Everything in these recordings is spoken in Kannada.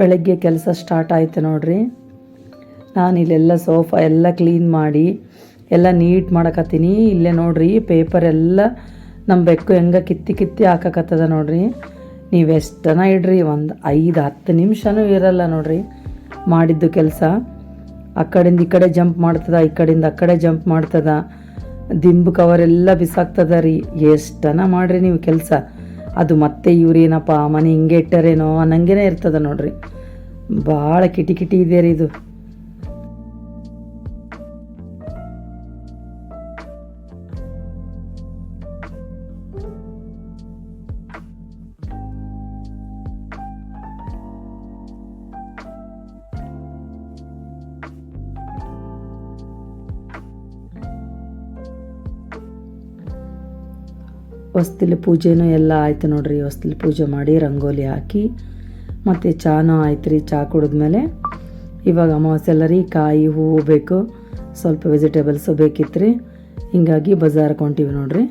ಬೆಳಗ್ಗೆ ಕೆಲಸ ಸ್ಟಾರ್ಟ್ ಆಯಿತು ನೋಡ್ರಿ. ನಾನು ಇಲ್ಲೆಲ್ಲ ಸೋಫಾ ಎಲ್ಲ ಕ್ಲೀನ್ ಮಾಡಿ, ಎಲ್ಲ ನೀಟ್ ಮಾಡಕತ್ತೀನಿ. ಇಲ್ಲೇ ನೋಡ್ರಿ ಪೇಪರ್ ಎಲ್ಲ ನಮ್ಮ ಬೆಕ್ಕು ಹೆಂಗೆ ಕಿತ್ತಿ ಕಿತ್ತಿ ಹಾಕಕತ್ತದ ನೋಡ್ರಿ. ನೀವು ಎಷ್ಟನ ಇಡ್ರಿ? ಒಂದು ಐದು, ಹತ್ತು ನಿಮಿಷನೂ ಇರಲ್ಲ ನೋಡ್ರಿ ಮಾಡಿದ್ದು ಕೆಲಸ. ಆ ಕಡೆಯಿಂದ ಈ ಕಡೆ ಜಂಪ್ ಮಾಡ್ತದ, ಈ ಕಡೆಯಿಂದ ಆ ಕಡೆ ಜಂಪ್ ಮಾಡ್ತದ. ದಿಂಬು ಕವರ್ ಎಲ್ಲ ಬಿಸಾಕ್ತದ ರೀ. ಎಷ್ಟನ ಮಾಡ್ರಿ ನೀವು ಕೆಲಸ? ಅದು ಮತ್ತೆ ಇವ್ರೇನಪ್ಪ ಮನೆ ಹಿಂಗೆ ಇಟ್ಟರೇನೋ ಅನ್ನಂಗೆನೇ ಇರ್ತದ ನೋಡ್ರಿ. ಭಾಳ ಕಿಟಿ ಕಿಟಿ ಇದೆ ರೀ ಇದು. ಹೊಸ್ತಿಲು ಪೂಜೆನೂ ಎಲ್ಲ ಆಯ್ತು ನೋಡ್ರಿ. ಹೊಸ್ತಿಲು ಪೂಜೆ ಮಾಡಿ ರಂಗೋಲಿ ಹಾಕಿ, ಮತ್ತು ಚಾನೂ ಆಯ್ತು ರೀ ಚಹಾ ಕುಡಿದ್ಮೇಲೆ. ಇವಾಗ ಅಮಾವಾಸ್ಯೆ ಎಲ್ಲ ರೀ, ಕಾಯಿ ಹೂವು ಬೇಕು, ಸ್ವಲ್ಪ ವೆಜಿಟೇಬಲ್ಸು ಬೇಕಿತ್ತು ರೀ. ಹಿಂಗಾಗಿ ಬಜಾರ್ ಹೊಂಟೀವಿ ನೋಡ್ರಿ.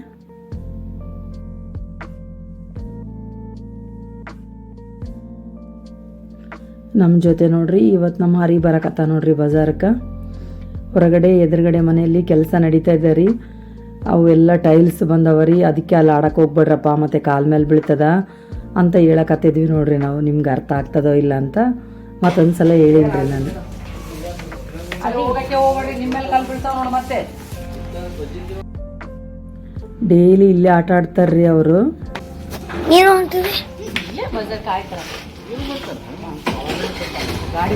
ನಮ್ಮ ಜೊತೆ ನೋಡ್ರಿ ಇವತ್ತು ನಮ್ಮ ಹರಿ ಬರಕತ್ತ ನೋಡ್ರಿ ಬಜಾರಕ್ಕೆ ಹೊರಗಡೆ, ಎದುರುಗಡೆ ಮನೆಯಲ್ಲಿ ಕೆಲಸ ನಡೀತಾ ಇದೆ ರೀ. ಅವೆಲ್ಲ ಟೈಲ್ಸ್ ಬಂದವರಿ ಅದಕ್ಕೆ ಅಲ್ಲಿ ಆಡಕ್ಕೆ ಹೋಗ್ಬೇಡ್ರಪ್ಪ ಮತ್ತು ಕಾಲ ಮೇಲೆ ಬೀಳ್ತದ. ಅಂತ ಹೇಳಕತ್ತಿದ್ವಿ ನೋಡ್ರಿ ನಾವು ನಿಮ್ಗೆ ಅರ್ಥ ಆಗ್ತದೋ ಇಲ್ಲ ಅಂತ. ಮತ್ತೊಂದು ಸಲ ಹೇಳಿನ್ರಿ ನಾನು ಡೈಲಿ ಇಲ್ಲೇ ಆಟ ಆಡ್ತಾರ್ರಿ ಅವರು. ಗಾಡಿ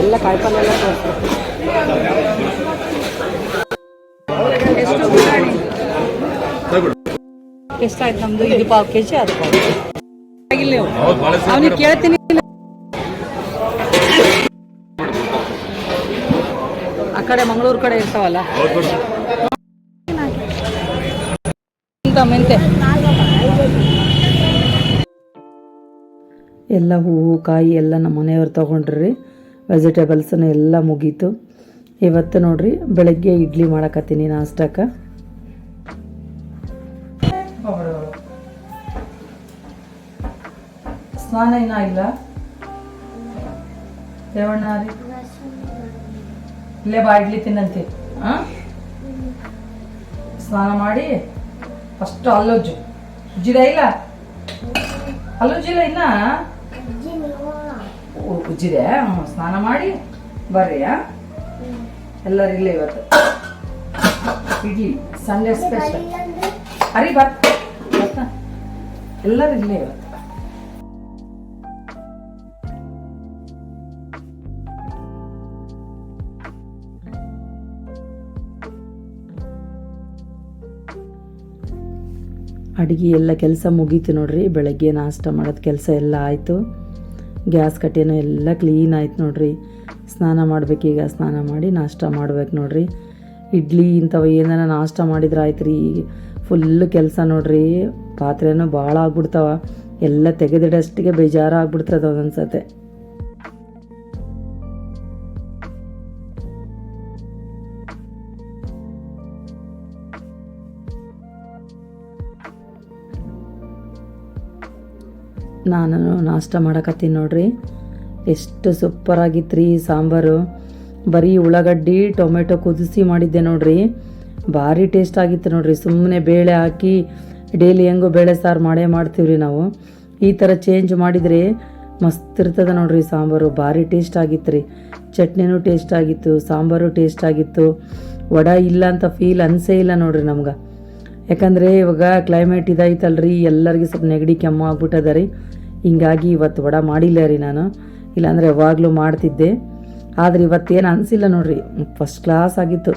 ಎಲ್ಲ ಕಾಯಿಪಲ್ಲೆ ಎಲ್ಲ ತೋರಿಸ್ಬೇಕು ಎಷ್ಟಾಯ್ತು ನಮ್ದು? ಇದು ಪಾವ್ ಕೆ ಜಿ ಅದು ಆಗಿಲ್ಲ ಕೇಳ್ತೀನಿ. ಆ ಕಡೆ ಮಂಗಳೂರು ಕಡೆ ಇರ್ತಾವಲ್ಲ? ಮೆಂತೆ. ಎಲ್ಲ ಹೂವು, ಕಾಯಿ ಎಲ್ಲ ನಮ್ಮ ಮನೆಯವ್ರು ತೊಗೊಂಡ್ರಿ ವೆಜಿಟೇಬಲ್ಸನ್ನು ಎಲ್ಲ ಮುಗೀತು. ಇವತ್ತು ನೋಡ್ರಿ, ಬೆಳಗ್ಗೆ ಇಡ್ಲಿ ಮಾಡಕತ್ತೀನಿ ನಾಷ್ಟಕ್ಕೆ. ಸ್ನಾನ ಏನ ಇಲ್ಲ? ದೇವಣ್ಣ ರೀ? ಇಲ್ಲೇ ಬಾ, ಇಡ್ಲಿ ತಿನ್ನಂತೆ? ಸ್ನಾನ ಮಾಡಿ ಫಸ್ಟ್ ಹಲ್ಲುಜ್ಜು ಉಜ್ಜಿದ ಇಲ್ಲ? ಹಲ್ಲುಜ್ಜಿಲ್ಲ ಇನ್ನ? ಉಜ್ಜಿದೆ. ಸ್ನಾನ ಮಾಡಿ ಬರ್ರಿ ಎಲ್ಲರಿಲ್ಲ ಇವತ್ತು. ಇಡ್ಲಿ ಸಂಡೇ ಸ್ಪೆಷಲ್ ಅರಿ ಬರ್ ಎಲ್ಲರಿಲ್ಲ ಎಲ್ಲರೂ ಇಲ್ಲೇ ಇವತ್ತು. ಅಡುಗೆ ಎಲ್ಲ ಕೆಲಸ ಮುಗೀತು ನೋಡ್ರಿ. ಬೆಳಗ್ಗೆ ನಾಷ್ಟ ಮಾಡೋದು ಕೆಲಸ ಎಲ್ಲ ಆಯಿತು. ಗ್ಯಾಸ್ ಕಟ್ಟೆನೂ ಎಲ್ಲ ಕ್ಲೀನ್ ಆಯ್ತು ನೋಡ್ರಿ. ಸ್ನಾನ ಮಾಡಬೇಕೀಗ ಸ್ನಾನ ಮಾಡಿ ನಾಷ್ಟ ಮಾಡ್ಬೇಕು ನೋಡ್ರಿ. ಇಡ್ಲಿ ಇಂಥವು ಏನಾರ ನಾಷ್ಟ ಮಾಡಿದ್ರೆ ಆಯ್ತು ರೀ ಫುಲ್ಲು ಕೆಲಸ ನೋಡ್ರಿ, ಪಾತ್ರೆನೂ ಭಾಳ ಆಗ್ಬಿಡ್ತಾವ. ಎಲ್ಲ ತೆಗೆದಿಡಷ್ಟಿಗೆ ಬೇಜಾರು ಆಗ್ಬಿಡ್ತದೆ ಒಂದೊಂದ್ಸತೆ. ನಾನು ನಾಷ್ಟ ಮಾಡಕತ್ತೀನಿ ನೋಡ್ರಿ. ಎಷ್ಟು ಸೂಪರ್ ಆಗಿತ್ತು ರೀ ಸಾಂಬಾರು. ಬರೀ ಉಳ್ಳಾಗಡ್ಡಿ, ಟೊಮೆಟೊ ಕುದಿಸಿ ಮಾಡಿದ್ದೆ ನೋಡ್ರಿ. ಭಾರಿ ಟೇಸ್ಟ್ ಆಗಿತ್ತು ನೋಡ್ರಿ. ಸುಮ್ಮನೆ ಬೇಳೆ ಹಾಕಿ ಡೈಲಿ ಹೆಂಗೋ ಬೇಳೆ ಸಾರು ಮಾಡೇ ಮಾಡ್ತೀವ್ರಿ ನಾವು. ಈ ಥರ ಚೇಂಜ್ ಮಾಡಿದರೆ ಮಸ್ತ್ ಇರ್ತದೆ ನೋಡ್ರಿ ಸಾಂಬಾರು. ಭಾರಿ ಟೇಸ್ಟ್ ಆಗಿತ್ತು ರೀ ಚಟ್ನಿನೂ ಟೇಸ್ಟ್ ಆಗಿತ್ತು, ಸಾಂಬಾರು ಟೇಸ್ಟ್ ಆಗಿತ್ತು. ವಡ ಇಲ್ಲ ಅಂತ ಫೀಲ್ ಅನ್ಸೇ ಇಲ್ಲ ನೋಡ್ರಿ ನಮ್ಗೆ. ಯಾಕಂದರೆ ಇವಾಗ ಕ್ಲೈಮೇಟ್ ಇದಾಯ್ತಲ್ರಿ, ಎಲ್ಲರಿಗೂ ಸ್ವಲ್ಪ ನೆಗಡಿ ಕೆಮ್ಮು ಆಗ್ಬಿಟ್ಟದ ರೀ. ಹಿಂಗಾಗಿ ಇವತ್ತು ವಡ ಮಾಡಿಲ್ಲ ರೀ ನಾನು. ಇಲ್ಲಾಂದರೆ ಯಾವಾಗಲೂ ಮಾಡ್ತಿದ್ದೆ. ಆದರೆ ಇವತ್ತೇನು ಅನಿಸಿಲ್ಲ ನೋಡ್ರಿ ಫಸ್ಟ್ ಕ್ಲಾಸ್ ಆಗಿತ್ತು.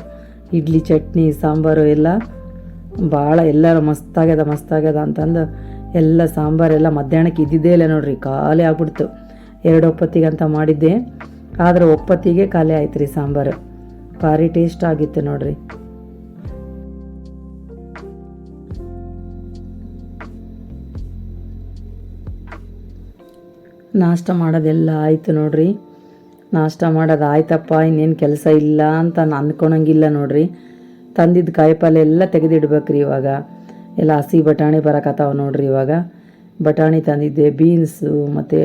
ಇಡ್ಲಿ, ಚಟ್ನಿ, ಸಾಂಬಾರು ಎಲ್ಲ. ಭಾಳ ಎಲ್ಲರೂ ಮಸ್ತಾಗ್ಯದ ಮಸ್ತಾಗ್ಯದ ಅಂತಂದು ಎಲ್ಲ ಸಾಂಬಾರೆಲ್ಲ ಮಧ್ಯಾಹ್ನಕ್ಕೆ ಇದ್ದಿದ್ದೇ ಇಲ್ಲ ನೋಡ್ರಿ, ಖಾಲಿ ಆಗ್ಬಿಡ್ತು. ಎರಡು ಒಪ್ಪತ್ತಿಗೆ ಅಂತ ಮಾಡಿದ್ದೆ. ಆದರೆ ಒಪ್ಪತ್ತಿಗೆ ಖಾಲಿ ಆಯ್ತು ರೀ ಸಾಂಬಾರು. ಭಾರಿ ಟೇಸ್ಟ್ ಆಗಿತ್ತು ನೋಡ್ರಿ. ನಾಷ್ಟ ಮಾಡೋದೆಲ್ಲ ಆಯಿತು ನೋಡ್ರಿ. ನಾಷ್ಟ ಮಾಡೋದು ಆಯ್ತಪ್ಪ, ಇನ್ನೇನು ಕೆಲಸ ಇಲ್ಲ ಅಂತ ನಾನು ಅಂದ್ಕೊಳಂಗಿಲ್ಲ ನೋಡ್ರಿ. ತಂದಿದ್ದ ಕಾಯಿಪಲ್ಲೆ ಎಲ್ಲ ತೆಗೆದಿಡ್ಬೇಕ್ರಿ ಇವಾಗ. ಎಲ್ಲ ಹಸಿ ಬಟಾಣಿ ಬರಕತ್ತಾವ ನೋಡ್ರಿ ಇವಾಗ. ಬಟಾಣಿ ತಂದಿದ್ದೆ, ಬೀನ್ಸು, ಮತ್ತು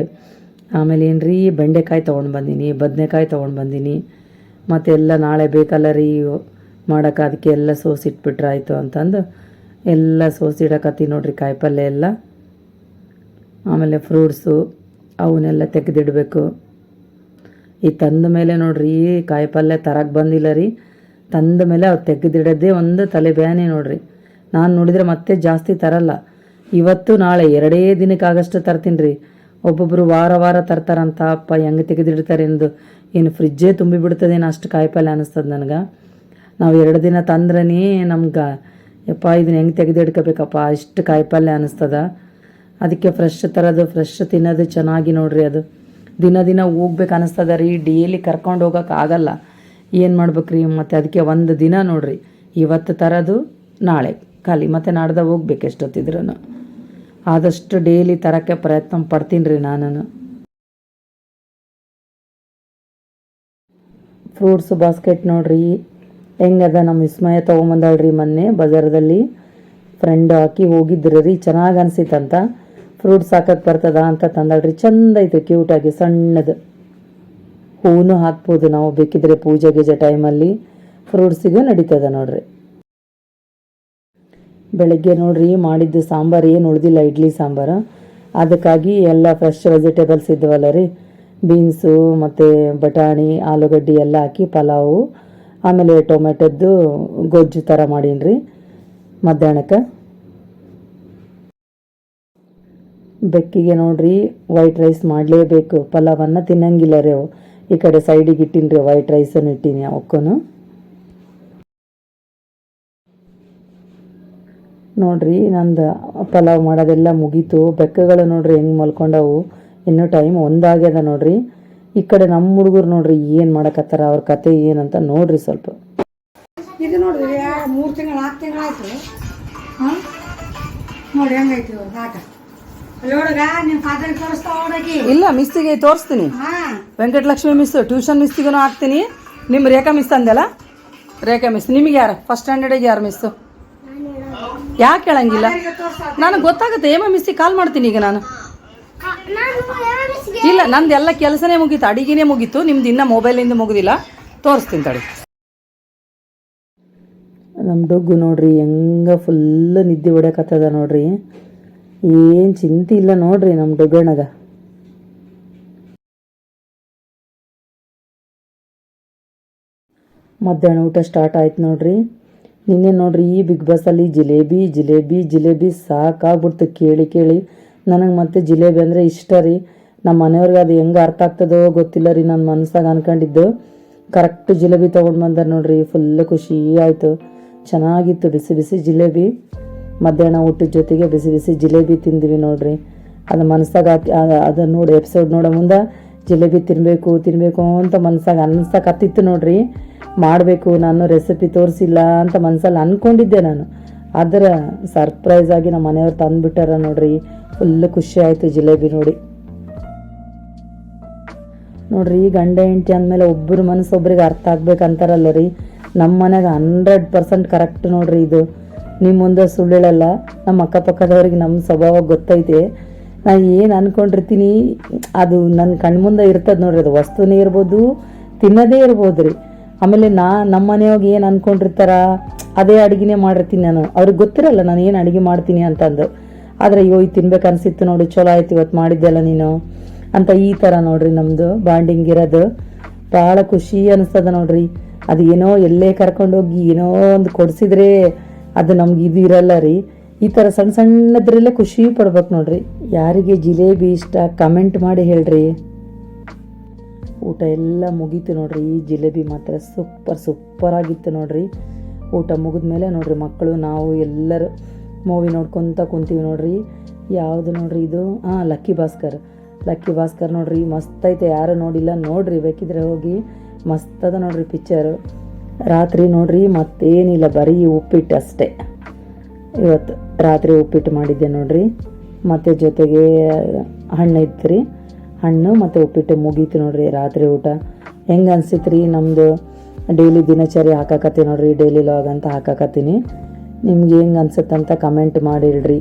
ಆಮೇಲೆ ಏನ್ರಿ, ಬೆಂಡೆಕಾಯಿ ತೊಗೊಂಡು ಬಂದೀನಿ, ಬದನೆಕಾಯಿ ತೊಗೊಂಡು ಬಂದೀನಿ. ಮತ್ತು ಎಲ್ಲ ನಾಳೆ ಬೇಕಲ್ಲ ರೀ, ಮಾಡೋಕೆ ಅದಕ್ಕೆ ಎಲ್ಲ ಸೋಸಿಟ್ಬಿಟ್ರೆ ಆಯಿತು ಅಂತಂದು. ಎಲ್ಲ ಸೋಸಿಡಕತ್ತಿ ನೋಡ್ರಿ ಕಾಯಿಪಲ್ಲೆ ಎಲ್ಲ. ಆಮೇಲೆ ಫ್ರೂಟ್ಸು ಅವನ್ನೆಲ್ಲ ತೆಗೆದಿಡಬೇಕು. ಈ ತಂದ ಮೇಲೆ ನೋಡ್ರಿ ಕಾಯಿಪಲ್ಯ ತರಕ್ಕೆ ಬಂದಿಲ್ಲ ರೀ. ತಂದ ಮೇಲೆ ಅವ್ರು ತೆಗೆದಿಡೋದೇ ಒಂದು ತಲೆ ಬ್ಯಾನೆ ನೋಡ್ರಿ. ನಾನು ನೋಡಿದರೆ ಮತ್ತೆ ಜಾಸ್ತಿ ತರಲ್ಲ. ಇವತ್ತು, ನಾಳೆ ಎರಡೇ ದಿನಕ್ಕಾಗಷ್ಟು ತರ್ತೀನಿ ರೀ. ಒಬ್ಬೊಬ್ಬರು ವಾರ ವಾರ ತರ್ತಾರಂತ, ಅಪ್ಪ, ಹೆಂಗೆ ತೆಗೆದಿಡ್ತಾರೆ ಎಂದು? ಏನು ಫ್ರಿಜ್ಜೇ ತುಂಬಿ ಬಿಡ್ತದೇನೋ ಅಷ್ಟು ಕಾಯಿಪಲ್ಲೆ ಅನ್ನಿಸ್ತದೆ ನನಗೆ? ನಾವು ಎರಡು ದಿನ ತಂದ್ರನೇ ನಮ್ಗೆ, ಯಪ್ಪ, ಇದನ್ನ ಹೆಂಗೆ ತೆಗೆದಿಡ್ಕೋಬೇಕಪ್ಪ? ಇಷ್ಟು ಕಾಯಿಪಲ್ಲೆ ಅನ್ನಿಸ್ತದ ಅದಕ್ಕೆ ಫ್ರೆಶ್ ತರೋದು ಫ್ರೆಶ್ ತಿನ್ನೋದು ಚೆನ್ನಾಗಿ ನೋಡ್ರಿ ಅದು. ದಿನ ದಿನ ಹೋಗ್ಬೇಕು ಅನ್ನಿಸ್ತದ ರೀ ಡೈಲಿ ಕರ್ಕೊಂಡು ಹೋಗೋಕೆ ಆಗಲ್ಲ. ಏನು ಮಾಡ್ಬೇಕ್ರಿ? ಮತ್ತು ಅದಕ್ಕೆ ಒಂದು ದಿನ ನೋಡ್ರಿ. ಇವತ್ತು ತರೋದು, ನಾಳೆ. ಖಾಲಿ ಮತ್ತು ನಾಡ್ದ ಹೋಗ್ಬೇಕು ಎಷ್ಟೊತ್ತಿದ್ರೂ ಆದಷ್ಟು ಡೈಲಿ ತರೋಕ್ಕೆ ಪ್ರಯತ್ನ ಪಡ್ತೀನಿ ರೀ ನಾನು ಫ್ರೂಟ್ಸ್ ಬಾಸ್ಕೆಟ್ ನೋಡ್ರಿ. ಹೆಂಗದ ನಮ್ಮ ವಿಸ್ಮಯ ತೊಗೊಂಬಂದಳ್ರಿ ಮೊನ್ನೆ ಬಜಾರದಲ್ಲಿ. ಫ್ರೆಂಡ್ ಹಾಕಿ ಹೋಗಿದ್ರು ರೀ, ಚೆನ್ನಾಗಿ ಅನ್ಸಿತ್ತಂತ. ಫ್ರೂಟ್ಸ್ ಹಾಕಕ್ಕೆ ಬರ್ತದ ಅಂತ ತಂದಳ್ರಿ. ಚಂದ ಐತೆ ಕ್ಯೂಟಾಗಿ ಸಣ್ಣದು. ಹೂನು ಹಾಕ್ಬೋದು ನಾವು, ಬೇಕಿದ್ರೆ ಪೂಜೆ ಗೀಜೆ ಟೈಮಲ್ಲಿ ಫ್ರೂಟ್ಸಿಗೂ ನಡೀತದ ನೋಡ್ರಿ. ಬೆಳಗ್ಗೆ ನೋಡ್ರಿ, ಮಾಡಿದ್ದು ಸಾಂಬಾರು, ಏನು ಉಳ್ದಿಲ್ಲ ಇಡ್ಲಿ ಸಾಂಬಾರು. ಅದಕ್ಕಾಗಿ ಎಲ್ಲ ಫ್ರೆಶ್ ವೆಜಿಟೇಬಲ್ಸ್ ಇದ್ದವಲ್ಲ ರೀ. ಬೀನ್ಸು, ಮತ್ತು ಬಟಾಣಿ, ಆಲೂಗಡ್ಡೆ ಎಲ್ಲ ಹಾಕಿ ಪಲಾವು. ಆಮೇಲೆ ಟೊಮೆಟೊದ್ದು ಗೊಜ್ಜು ಥರ ಮಾಡೀನಿ ರೀ ಮಧ್ಯಾಹ್ನಕ್ಕೆ. ಬೆಕ್ಕಿಗೆ ನೋಡ್ರಿ ವೈಟ್ ರೈಸ್ ಮಾಡಲೇಬೇಕು. ಪಲಾವನ್ನು ತಿನ್ನಂಗಿಲ್ಲ ರೀ ಅವು. ಈ ಕಡೆ ಸೈಡಿಗೆ ಇಟ್ಟಿನಿ ರೀ ವೈಟ್ ರೈಸನ್ನು ಇಟ್ಟೀನಿ ಅವಕ್ಕೂ ನೋಡ್ರಿ, ನಂದು ಪಲಾವ್ ಮಾಡೋದೆಲ್ಲ ಮುಗೀತು. ಬೆಕ್ಕಗಳು ನೋಡ್ರಿ ಹೆಂಗೆ ಮಲ್ಕೊಂಡವು. ಇನ್ನೂ ಟೈಮ್ ಒಂದಾಗ್ಯದ ನೋಡ್ರಿ. ಈ ಕಡೆ ನಮ್ಮ ಹುಡುಗರು ನೋಡ್ರಿ ಏನು ಮಾಡಕತ್ತಾರ, ಅವ್ರ ಕತೆ ಏನಂತ ನೋಡ್ರಿ ಸ್ವಲ್ಪ. ಇದು ನೋಡ್ರಿ, ಮೂರು ತಿಂಗಳು ನಾಲ್ಕು ತಿಂಗಳು ಆಯ್ತು. ನೋಡಿ ಹೆಂಗೈತಿ, ಆಟ. ಇಲ್ಲ ಮಿಸ್ಸಿಗೆ ತೋರಿಸ್ತೀನಿ. ಹಾಂ. ವೆಂಕಟಲಕ್ಷ್ಮಿ ಮಿಸ್ ಟ್ಯೂಷನ್ ಮಿಸ್ಸಿಗೂ ಹಾಕ್ತೀನಿ. ನಿಮ್ಮ ರೇಖಾ ಮಿಸ್ ಅಂದಲ್ಲ? ರೇಖಾ ಮಿಸ್ ನಿಮಗೆ ಯಾರು? ಫಸ್ಟ್ ಸ್ಟ್ಯಾಂಡರ್ಡಿಗೆ ಯಾರು ಮಿಸ್ಸು ಯಾಕೆ ಹೇಳಂಗಿಲ್ಲ? ನನಗೆ ಗೊತ್ತಾಗುತ್ತೆ ಹೇಮ ಮಿಸ್ಸಿಗೆ ಕಾಲ್ ಮಾಡ್ತೀನಿ ಈಗ ನಾನು. ಇಲ್ಲ ನಂದು ಎಲ್ಲ ಕೆಲಸನೇ ಮುಗೀತು ಅಡಿಗೆನೇ ಮುಗೀತು ನಿಮ್ದು ಇನ್ನೂ ಮೊಬೈಲಿಂದ ಮುಗಿದಿಲ್ಲ. ತೋರಿಸ್ತೀನಿ ತಡಿ. ನಮ್ಮ ಡೊಗ್ಗು ನೋಡ್ರಿ ಹೆಂಗ ಫುಲ್ ನಿದ್ದೆ ಹೊಡ್ಯಾಕತ್ತದ ನೋಡ್ರಿ. ಏನು ಚಿಂತೆ ಇಲ್ಲ ನೋಡ್ರಿ ನಮ್ಮ ಡೊಗ್ಗಣ್ಣಗ. ಮಧ್ಯಾಹ್ನ ಊಟ ಸ್ಟಾರ್ಟ್ ಆಯ್ತು ನೋಡ್ರಿ. ನಿನ್ನೆ ನೋಡ್ರಿ ಈ ಬಿಗ್ ಬಾಸಲ್ಲಿ ಜಿಲೇಬಿ ಜಿಲೇಬಿ ಜಿಲೇಬಿ ಸಾಕಾಗ್ಬಿಡ್ತು ಕೇಳಿ ಕೇಳಿ. ನನಗೆ ಮತ್ತೆ ಜಿಲೇಬಿ ಅಂದರೆ ಇಷ್ಟ ರೀ. ನಮ್ಮ ಮನೆಯವ್ರಿಗೆ ಅದು ಹೆಂಗೆ ಅರ್ಥ ಆಗ್ತದೋ ಗೊತ್ತಿಲ್ಲ ರೀ ನನ್ನ ಮನ್ಸಾಗ ಅನ್ಕೊಂಡಿದ್ದು. ಕರೆಕ್ಟ್ ಜಿಲೇಬಿ ತೊಗೊಂಡು ಬಂದಾರ ನೋಡ್ರಿ ಫುಲ್ ಖುಷಿ ಆಯಿತು. ಚೆನ್ನಾಗಿತ್ತು ಬಿಸಿ ಬಿಸಿ ಜಿಲೇಬಿ. ಮಧ್ಯಾಹ್ನ ಊಟದ ಜೊತೆಗೆ ಬಿಸಿ ಬಿಸಿ ಜಿಲೇಬಿ ತಿಂದ್ವಿ ನೋಡ್ರಿ. ಅದು ಮನಸ್ಸಾಗ ಹಾಕಿ ನೋಡಿ ಎಪಿಸೋಡ್ ನೋಡೋ ಮುಂದೆ ಜಿಲೇಬಿ ತಿನ್ನಬೇಕು ತಿನ್ನಬೇಕು ಅಂತ ಮನ್ಸಾಗ ಅನ್ಸಕತ್ತಿತ್ತು ನೋಡ್ರಿ. ಮಾಡಬೇಕು, ನಾನು ರೆಸಿಪಿ ತೋರಿಸಿಲ್ಲ ಅಂತ ಮನ್ಸಲ್ಲಿ ಅಂದ್ಕೊಂಡಿದ್ದೆ ನಾನು. ಅದರ ಸರ್ಪ್ರೈಸ್ ಆಗಿ ನಮ್ಮ ಮನೆಯವ್ರು ತಂದುಬಿಟ್ಟಾರ ನೋಡ್ರಿ. ಫುಲ್ ಖುಷಿ ಆಯಿತು ಜಿಲೇಬಿ ನೋಡಿ. ನೋಡ್ರಿ ಗಂಡ ಹೆಂಡತಿ ಅಂದಮೇಲೆ ಒಬ್ಬರು ಮನಸ್ಸು ಒಬ್ರಿಗೆ ಅರ್ಥ ಆಗ್ಬೇಕಂತಾರಲ್ಲ ರೀ. ನಮ್ಮ ಮನೆಗೆ ಹಂಡ್ರೆಡ್ ಪರ್ಸೆಂಟ್ ಕರೆಕ್ಟ್ ನೋಡ್ರಿ ಇದು. ನಿಮ್ಮ ಮುಂದೆ ಸುಳ್ಳು ಹೇಳಲ್ಲ ನಮ್ಮ ಅಕ್ಕಪಕ್ಕದವ್ರಿಗೆ ನಮ್ಮ ಸ್ವಭಾವ ಗೊತ್ತೈತೆ. ನಾನು ಏನು ಅಂದ್ಕೊಂಡಿರ್ತೀನಿ ಅದು ನನ್ನ ಕಣ್ಮುಂದೆ ಇರ್ತದೆ ನೋಡ್ರಿ, ಅದು ವಸ್ತುನೇ ಇರ್ಬೋದು, ತಿನ್ನೋದೇ ಇರ್ಬೋದು ರೀ. ಆಮೇಲೆ ನಾ ನಮ್ಮ ಮನೆಯವ್ಗೆ ಏನು ಅಂದ್ಕೊಂಡಿರ್ತಾರ ಅದೇ ಅಡುಗೆನೇ ಮಾಡಿರ್ತೀನಿ ನಾನು. ಅವ್ರಿಗೆ ಗೊತ್ತಿರಲ್ಲ ನಾನು ಏನು ಅಡುಗೆ ಮಾಡ್ತೀನಿ ಅಂತಂದು. ಆದರೆ, ಅಯ್ಯೋ, ಇದು ತಿನ್ಬೇಕು ಅನ್ಸಿತ್ತು ನೋಡಿ, ಚಲೋ ಆಯ್ತು ಇವತ್ತು ಮಾಡಿದ್ದೆಲ್ಲ ನೀನು ಅಂತ ಈ ಥರ ನೋಡ್ರಿ ನಮ್ಮದು ಬಾಂಡಿಂಗ್ ಇರೋದು. ಭಾಳ ಖುಷಿ ಅನಿಸ್ತದ ನೋಡ್ರಿ. ಅದು ಏನೋ ಎಲ್ಲೇ ಕರ್ಕೊಂಡೋಗಿ ಏನೋ ಒಂದು ಕೊಡಿಸಿದ್ರೆ ಅದು ನಮ್ಗೆ ಇದು ಇರಲ್ಲ ರೀ. ಈ ಥರ ಸಣ್ಣ ಸಣ್ಣದ್ರಲ್ಲೇ ಖುಷಿ ಪಡ್ಬೇಕು ನೋಡ್ರಿ. ಯಾರಿಗೆ ಜಿಲೇಬಿ ಇಷ್ಟ ಕಮೆಂಟ್ ಮಾಡಿ ಹೇಳ್ರಿ. ಊಟ ಎಲ್ಲ ಮುಗೀತು ನೋಡ್ರಿ. ಈ ಜಿಲೇಬಿ ಮಾತ್ರ ಸೂಪರ್ ಸೂಪರ್ ಆಗಿತ್ತು ನೋಡ್ರಿ. ಊಟ ಮುಗಿದ ಮೇಲೆ ನೋಡ್ರಿ ಮಕ್ಕಳು, ನಾವು ಎಲ್ಲರೂ ಮೂವಿ ನೋಡ್ಕೊತ ಕುಂತೀವಿ ನೋಡ್ರಿ. ಯಾವುದು ನೋಡ್ರಿ ಇದು? ಹಾಂ ಲಕ್ಕಿ ಭಾಸ್ಕರ್ ಲಕ್ಕಿ ಭಾಸ್ಕರ್ ನೋಡ್ರಿ, ಮಸ್ತ್ ಐತೆ. ಯಾರು ನೋಡಿಲ್ಲ ನೋಡ್ರಿ, ಬೇಕಿದ್ರೆ ಹೋಗಿ. ಮಸ್ತ್ ಅದ ನೋಡ್ರಿ ಪಿಕ್ಚರು ರಾತ್ರಿ ನೋಡ್ರಿ, ಮತ್ತೇನಿಲ್ಲ, ಬರೀ ಉಪ್ಪಿಟ್ಟು ಅಷ್ಟೇ. ಇವತ್ತು ರಾತ್ರಿ ಉಪ್ಪಿಟ್ಟು ಮಾಡಿದ್ದೆ ನೋಡ್ರಿ. ಮತ್ತು ಜೊತೆಗೆ ಹಣ್ಣು ಇತ್ತು ಹಣ್ಣು ಮತ್ತು ಉಪ್ಪಿಟ್ಟು ಮುಗೀತು ನೋಡ್ರಿ ರಾತ್ರಿ ಊಟ. ಹೆಂಗೆ ಅನ್ಸಿತ್ತು ರೀ ನಮ್ಮದು ಡೈಲಿ ದಿನಚರಿ ಹಾಕಾಕತ್ತೀನಿ ನೋಡ್ರಿ ಡೈಲಿ ಲಾಗ್ ಅಂತ ಹಾಕಾಕತ್ತೀನಿ. ನಿಮ್ಗೆ ಹೆಂಗೆ ಅನ್ಸುತ್ತಂತ ಕಮೆಂಟ್ ಮಾಡಿಡ್ರಿ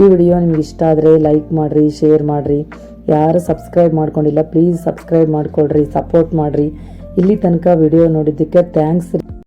ಈ ವಿಡಿಯೋ ನಿಮ್ಗೆ ಇಷ್ಟ ಆದರೆ ಲೈಕ್ ಮಾಡಿರಿ ಶೇರ್ ಮಾಡಿರಿ. ಯಾರು ಸಬ್ಸ್ಕ್ರೈಬ್ ಮಾಡ್ಕೊಂಡಿಲ್ಲ ಪ್ಲೀಸ್ ಸಬ್ಸ್ಕ್ರೈಬ್ ಮಾಡ್ಕೊಳ್ರಿ ಸಪೋರ್ಟ್ ಮಾಡಿರಿ. ಇಲ್ಲಿ ತನಕ ವಿಡಿಯೋ ನೋಡಿದ್ದಕ್ಕೆ ಥ್ಯಾಂಕ್ಸ್